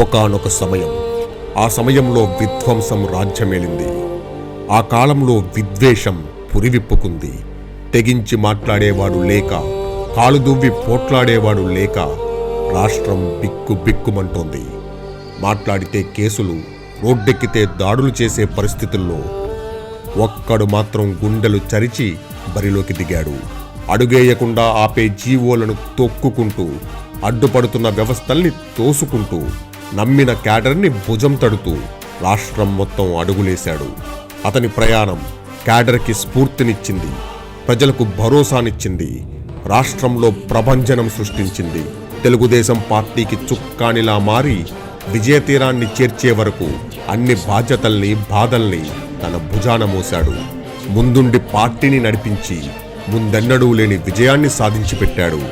ఒకానొక సమయం. ఆ సమయంలో విధ్వంసం రాజ్యమేలింది. ఆ కాలంలో విద్వేషం పురివిప్పుకుంది. తెగించి మాట్లాడేవాడు లేక కాలు దువ్వి పోట్లాడేవాడు లేక రాష్ట్రం బిక్కు బిక్కుమంటోంది. మాట్లాడితే కేసులు రోడ్డెక్కితే దాడులు చేసే పరిస్థితుల్లో ఒక్కడు మాత్రం గుండెలు చరిచి బరిలోకి దిగాడు. అడుగేయకుండా ఆపే జీవోలను తొక్కుకుంటూ అడ్డుపడుతున్న వ్యవస్థల్ని తోసుకుంటూ నమ్మిన క్యాడర్ని భుజం తడుతూ రాష్ట్రం మొత్తం అడుగులేశాడు. అతని ప్రయాణం క్యాడర్కి స్ఫూర్తినిచ్చింది. ప్రజలకు భరోసానిచ్చింది. రాష్ట్రంలో ప్రభంజనం సృష్టించింది. తెలుగుదేశం పార్టీకి చుక్కానిలా మారి విజయతీరాన్ని చేర్చే వరకు అన్ని బాధ్యతల్ని బాధల్ని తన భుజాన మోశాడు. ముందుండి పార్టీని నడిపించి ముందెన్నడూ లేని విజయాన్ని సాధించి పెట్టాడు